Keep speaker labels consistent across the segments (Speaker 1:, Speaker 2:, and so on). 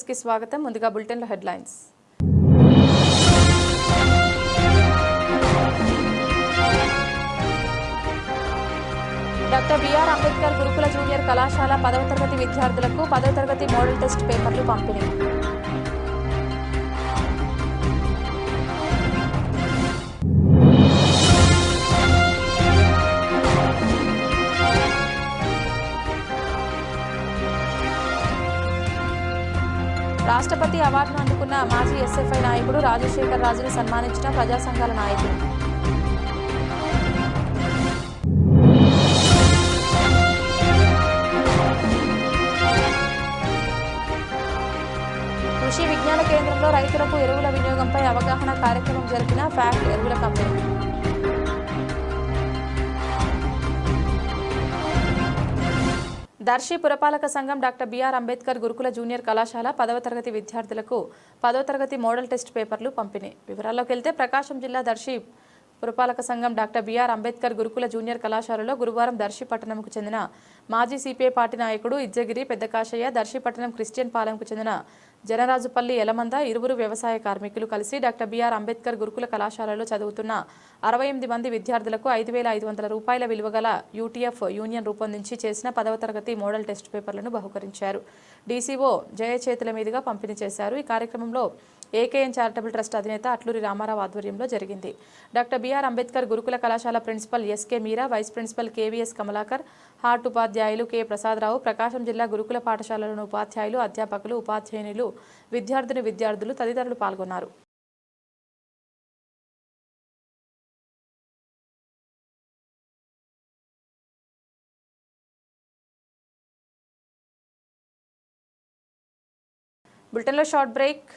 Speaker 1: న్యూస్కి స్వాగతం. ముందుగా బులెటిన్ల headlines. Doctor B R Ambedkar గురుకుల జూనియర్ కళాశాల పదవ తరగతి విద్యార్థులకు పదవ తరగతి మోడల్ టెస్ట్ పేపర్లు పంపిణీ. రాష్ట్రపతి అవార్డును అందుకున్న మాజీ ఎస్ఎఫ్ఐ నాయకుడు రాజశేఖర్ రాజును సన్మానించిన ప్రజా సంఘాల నాయకులు కృషి విజ్ఞాన కేంద్రంలో రైతులకు ఎరువుల వినియోగంపై అవగాహన కార్యక్రమం జరిపిన ఫ్యాక్ట్ ఎరువుల కంపెనీ. దర్శి పురపాలక సంఘం డాక్టర్ బిఆర్ అంబేద్కర్ గురుకుల జూనియర్ కళాశాల పదవ తరగతి విద్యార్థులకు పదవ తరగతి మోడల్ టెస్ట్ పేపర్లు పంపిణీ. వివరాల్లోకి వెళ్తే ప్రకాశం జిల్లా దర్శి పురపాలక సంఘం డాక్టర్ బిఆర్ అంబేద్కర్ గురుకుల జూనియర్ కళాశాలలో గురువారం దర్శి పట్టణంకు చెందిన మాజీ సిపిఐ పార్టీ నాయకుడు ఇజ్జగిరి పెద్దకాశయ్య దర్శి పట్టణం క్రిస్టియన్ పాలెంకు చెందిన జనరాజుపల్లి యలమంద ఇరువురు వ్యవసాయ కార్మికులు కలిసి డాక్టర్ బిఆర్ అంబేద్కర్ గురుకుల కళాశాలలో చదువుతున్న అరవై ఎనిమిది మంది విద్యార్థులకు ఐదు వేల ఐదు వందల రూపాయల విలువగల యూటీఎఫ్ యూనియన్ రూపొందించి చేసిన పదవ తరగతి మోడల్ టెస్ట్ పేపర్లను బహుకరించారు. డీసీఓ జయ చేతుల మీదుగా పంపిణీ చేశారు. ఈ కార్యక్రమంలో ఏకేఎన్ చారిటబుల్ ట్రస్ట్ అధినేత అట్లూరి రామారావు ఆధ్వర్యంలో జరిగింది. డాక్టర్ బిఆర్ అంబేద్కర్ గురుకుల కళాశాల principal SK Meera vice principal KVS Kamalakar heart ఉపాధ్యాయులు కె. ప్రసాదరావు ప్రకాశం జిల్లా గురుకుల పాఠశాలలోని ఉపాధ్యాయులు అధ్యాపకులు ఉపాధ్యాయునులు విద్యార్థిని విద్యార్థులు తదితరులు పాల్గొన్నారు. బులెటిన్లో షార్ట్ బ్రేక్.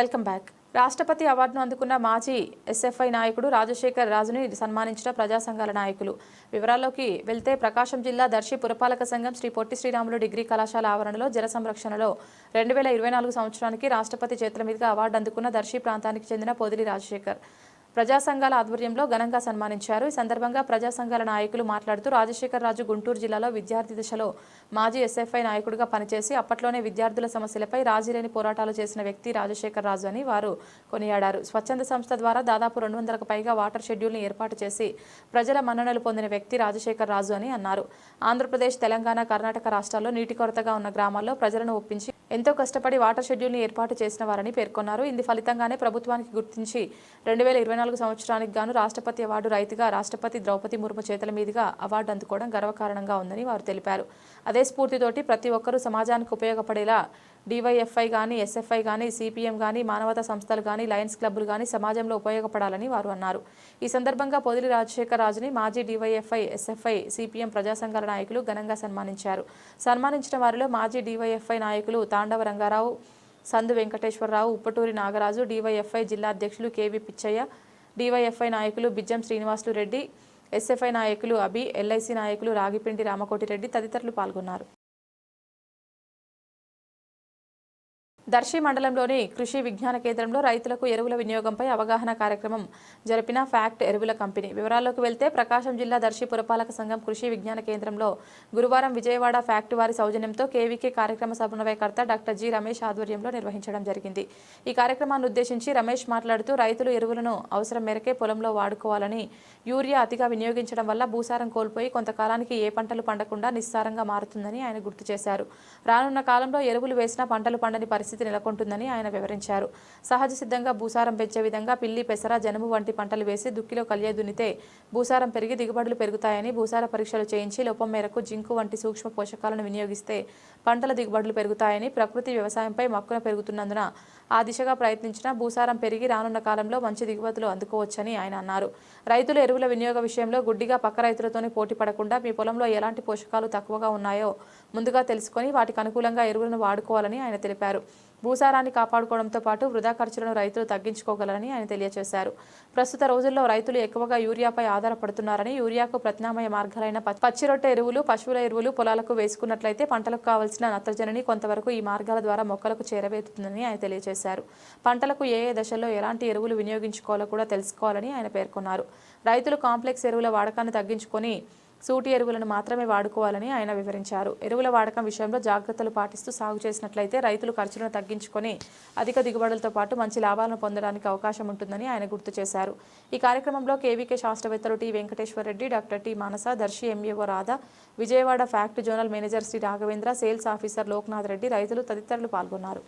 Speaker 1: Welcome back. రాష్ట్రపతి అవార్డును అందుకున్న మాజీ ఎస్ఎఫ్ఐ నాయకుడు రాజశేఖర్ రాజుని సన్మానించిన ప్రజా సంఘాల నాయకులు. వివరాల్లోకి వెళ్తే ప్రకాశం జిల్లా దర్శి పురపాలక సంఘం శ్రీ పొట్టి శ్రీరాములు డిగ్రీ కళాశాల ఆవరణలో జల సంరక్షణలో రెండు వేల ఇరవై నాలుగు సంవత్సరానికి రాష్ట్రపతి చేతుల మీదుగా అవార్డు అందుకున్న దర్శి ప్రాంతానికి చెందిన పొదిలి రాజశేఖర్. ప్రజా సంఘాల ఆధ్వర్యంలో ఘనంగా సన్మానించారు. ఈ సందర్భంగా ప్రజా సంఘాల నాయకులు మాట్లాడుతూ రాజశేఖర్ రాజు గుంటూరు జిల్లాలో విద్యార్థి దశలో మాజీ ఎస్ఎఫ్ఐ నాయకుడిగా పనిచేసి అప్పట్లోనే విద్యార్థుల సమస్యలపై రాజీలేని పోరాటాలు చేసిన వ్యక్తి రాజశేఖర్ రాజు అని వారు కొనియాడారు. స్వచ్ఛంద సంస్థ ద్వారా దాదాపు రెండు వందలకు పైగా వాటర్ షెడ్యూల్ని ఏర్పాటు చేసి ప్రజల మన్ననలు పొందిన వ్యక్తి రాజశేఖర్ రాజు అని అన్నారు. ఆంధ్రప్రదేశ్ తెలంగాణ కర్ణాటక రాష్ట్రాల్లో నీటి కొరతగా ఉన్న గ్రామాల్లో ప్రజలను ఒప్పించి ఎంతో కష్టపడి వాటర్ షెడ్యూల్ని ఏర్పాటు చేసిన వారని పేర్కొన్నారు. ఇంది ఫలితంగానే ప్రభుత్వానికి గుర్తించి రెండు వేల ఇరవై నాలుగు సంవత్సరానికి గాను రాష్ట్రపతి అవార్డు రైతుగా రాష్ట్రపతి ద్రౌపది ముర్ము చేతుల మీదుగా అవార్డు అందుకోవడం గర్వకారణంగా ఉందని వారు తెలిపారు. అదే స్ఫూర్తితోటి ప్రతి ఒక్కరూ సమాజానికి ఉపయోగపడేలా డివైఎఫ్ఐ కానీ ఎస్ఎఫ్ఐ కానీ సిపిఎం కానీ మానవతా సంస్థలు కానీ లయన్స్ క్లబ్లు కానీ సమాజంలో ఉపయోగపడాలని వారు అన్నారు. ఈ సందర్భంగా పొదిలి రాజశేఖర్ రాజుని మాజీ డివైఎఫ్ఐ ఎస్ఎఫ్ఐ సిపిఎం ప్రజా సంఘాల నాయకులు ఘనంగా సన్మానించారు. సన్మానించిన వారిలో మాజీ డివైఎఫ్ఐ నాయకులు తాండవ రంగారావు సందు వెంకటేశ్వరరావు ఉప్పటూరి నాగరాజు డివైఎఫ్ఐ జిల్లా అధ్యక్షులు కేవి పిచ్చయ్య డివైఎఫ్ఐ నాయకులు బిజ్జం శ్రీనివాసులు రెడ్డి ఎస్ఎఫ్ఐ నాయకులు అభి ఎల్ఐసి నాయకులు రాగిపిండి రామకోటిరెడ్డి తదితరులు పాల్గొన్నారు. దర్శి మండలంలోని కృషి విజ్ఞాన కేంద్రంలో రైతులకు ఎరువుల వినియోగంపై అవగాహన కార్యక్రమం జరిపిన ఫ్యాక్ట్ ఎరువుల కంపెనీ. వివరాల్లోకి వెళ్తే ప్రకాశం జిల్లా దర్శి పురపాలక సంఘం కృషి విజ్ఞాన కేంద్రంలో గురువారం విజయవాడ ఫ్యాక్ట్ వారి సౌజన్యంతో కేవీకే కార్యక్రమ సమన్వయకర్త డాక్టర్ జి రమేష్ ఆధ్వర్యంలో నిర్వహించడం జరిగింది. ఈ కార్యక్రమాన్ని ఉద్దేశించి రమేష్ మాట్లాడుతూ రైతులు ఎరువులను అవసరం మేరకే పొలంలో వాడుకోవాలని యూరియా అతిగా వినియోగించడం వల్ల భూసారం కోల్పోయి కొంతకాలానికి ఏ పంటలు పండకుండా నిస్సారంగా మారుతుందని ఆయన గుర్తు చేశారు. రానున్న కాలంలో ఎరువులు వేసినా పంటలు పండని పరిస్థితి నెలకొంటుందని ఆయన వివరించారు. సహజ సిద్ధంగా భూసారం పెంచే విధంగా పిల్లి పెసర జనుము వంటి పంటలు వేసి దుక్కిలో కలియ దున్నితే భూసారం పెరిగి దిగుబడులు పెరుగుతాయని భూసార పరీక్షలు చేయించి లోపం మేరకు జింకు వంటి సూక్ష్మ పోషకాలను వినియోగిస్తే పంటల దిగుబడులు పెరుగుతాయని ప్రకృతి వ్యవసాయంపై మక్కున పెరుగుతున్నందున ఆ దిశగా ప్రయత్నించిన భూసారం పెరిగి రానున్న కాలంలో మంచి దిగుబడులు అందుకోవచ్చని ఆయన అన్నారు. రైతులు ఎరువుల వినియోగ విషయంలో గుడ్డిగా పక్క రైతులతోనే పోటీ పడకుండా మీ పొలంలో ఎలాంటి పోషకాలు తక్కువగా ఉన్నాయో ముందుగా తెలుసుకొని వాటికి అనుకూలంగా ఎరువులను వాడుకోవాలని ఆయన తెలిపారు. భూసారాన్ని కాపాడుకోవడంతో పాటు వృధా ఖర్చులను రైతులు తగ్గించుకోగలరని ఆయన తెలియజేశారు ప్రస్తుత రోజుల్లో రైతులు ఎక్కువగా యూరియాపై ఆధారపడుతున్నారని యూరియాకు ప్రత్యామ్నాయ మార్గాలైన పచ్చిరొట్టె ఎరువులు పశువుల ఎరువులు పొలాలకు వేసుకున్నట్లయితే పంటలకు కావలసిన నత్రజనిని కొంతవరకు ఈ మార్గాల ద్వారా మొక్కలకు చేరవేరుతుందని ఆయన తెలియజేశారు పంటలకు ఏ ఏ దశల్లో ఎలాంటి ఎరువులు వినియోగించుకోవాలో కూడా తెలుసుకోవాలని ఆయన పేర్కొన్నారు. రైతులు కాంప్లెక్స్ ఎరువుల వాడకాన్ని తగ్గించుకొని సూటి ఎరువులను మాత్రమే వాడుకోవాలని ఆయన వివరించారు. ఎరువుల వాడకం విషయంలో జాగ్రత్తలు పాటిస్తూ సాగు చేసినట్లయితే రైతులు ఖర్చులను తగ్గించుకొని అధిక దిగుబడులతో పాటు మంచి లాభాలను పొందడానికి అవకాశం ఉంటుందని ఆయన గుర్తు చేశారు. ఈ కార్యక్రమంలో కేవీకే శాస్త్రవేత్తలు T Venkateswara Reddy doctor T Manasa Darsi MAO Radha Vijayawada FACT zonal manager Shri Raghavendra sales officer Loknath Reddy రైతులు తదితరులు పాల్గొన్నారు.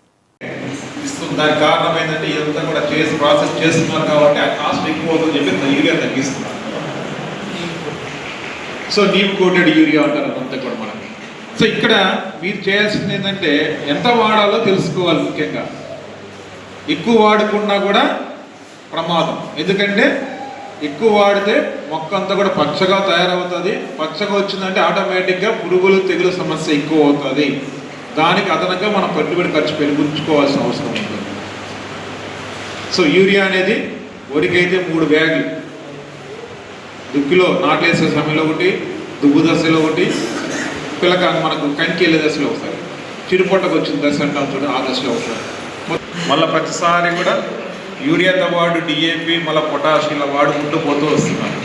Speaker 2: దానికి కారణం ఏంటంటే ఇదంతా కూడా చేసి ప్రాసెస్ చేస్తున్నారు కాబట్టి ఆ కాస్ట్ ఎక్కువ అవుతుందని చెప్పి యూరియా తగ్గిస్తున్నారు. సో నీమ్ కోటెడ్ యూరియా అంటారు అదంతా కూడా మనకి. సో ఇక్కడ మీరు చేయాల్సింది ఏంటంటే ఎంత వాడాలో తెలుసుకోవాలి ముఖ్యంగా. ఎక్కువ వాడకుండా కూడా ప్రమాదం. ఎందుకంటే ఎక్కువ వాడితే మొక్క అంతా కూడా పచ్చగా తయారవుతుంది. పచ్చగా వచ్చిందంటే ఆటోమేటిక్గా పురుగులు తెగులు సమస్య ఎక్కువ అవుతుంది. దానికి అదనంగా మనం పెట్టుబడి ఖర్చు పెరుగుంచుకోవాల్సిన అవసరం ఉంటుంది. సో యూరియా అనేది వరికైతే మూడు బ్యాగులు. దుక్కిలో నాట్లేసే సమయంలో ఒకటి దుబ్బు దశలో ఒకటి పిల్లక మనకు కంకి వెళ్ళే దశలో ఒకసారి. చిరుపొట్టకు వచ్చిన దశ అంటాం ఆ దశలో ఒకసారి. మళ్ళీ ప్రతిసారి కూడా యూరియాతో వాడు డిఏపి మళ్ళీ పొటాష్ ఇలా వాడుకుంటూ పోతూ వస్తున్నారు.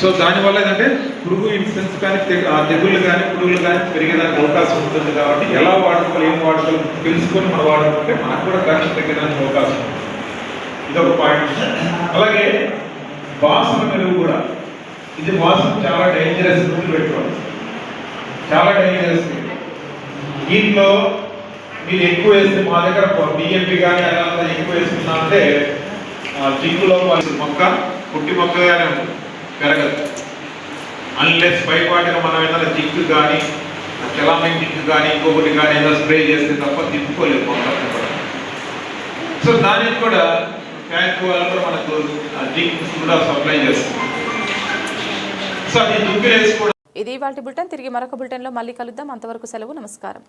Speaker 2: సో దానివల్ల ఏంటంటే పురుగు ఇన్సెన్స్ కానీ ఆ తెగుళ్ళు కానీ పురుగులు కానీ పెరిగేదానికి అవకాశం ఉంటుంది కాబట్టి ఎలా వాడుకోవాలి ఏం వాడుకోవాలి తెలుసుకొని మనం వాడుకుంటే మనకు కూడా ఖర్చు తగ్గడానికి అవకాశం ఇదొక ఒక పాయింట్. అలాగే వాసన మెరుగు కూడా. ఇది వాసన చాలా డేంజరస్ గుర్తు పెట్టుకోవాలి. చాలా డేంజరస్ దీంట్లో మీరు ఎక్కువ వేస్తే మా దగ్గర బిఎంపి కానీ అలా ఎక్కువ వేసుకున్నా అంటే ఆ, జింకులో మొక్క పుట్టి మొక్కగానే ఉంటుంది. పెరగదు. అన్లెస్ పైపాటిగా మనం ఏదైనా జింక్ కానీ కెలామిన్ జింక్ కానీ ఇంకొకటి కానీ ఏదైనా స్ప్రే చేస్తే తప్ప తిప్పుకోలేదు మొక్క సో దానికి కూడా ఫ్యాక్టరీ వాళ్ళు కూడా మనకు ఆ జింక్ కూడా సప్లై చేస్తుంది. సో అది దుక్కిలు వేసుకోవడం
Speaker 1: ఇది వాటి బులెటిన్. తిరిగి మరొక బులెటిన్లో మళ్ళీ కలుద్దాం. అంతవరకు సెలవు. నమస్కారం.